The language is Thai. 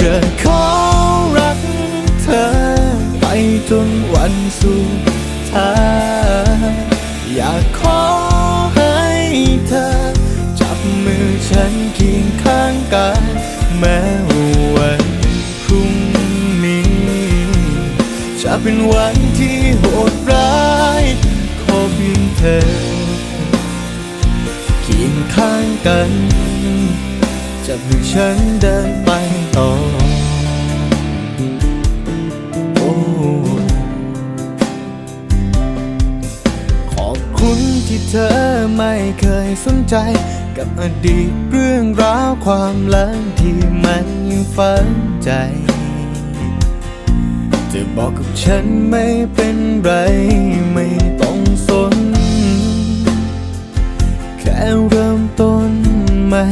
จะขอรักเธอ ไปจนวันสุดท้ายอยากขอให้เธอ จับมือฉันเคียงข้างกายแม้วันพรุ่งนี้ จะเป็นวันที่โหดร้ายขอเพียงเธอเคียงข้างกัน จับมือฉันเดิน ที่เธอไม่เคยสนใจ กับอดีตเรื่องราวความลังที่มันยังฝังใจจะบอกกับฉันไม่เป็นไรไม่ต้องสน แค่เริ่มต้นใหม่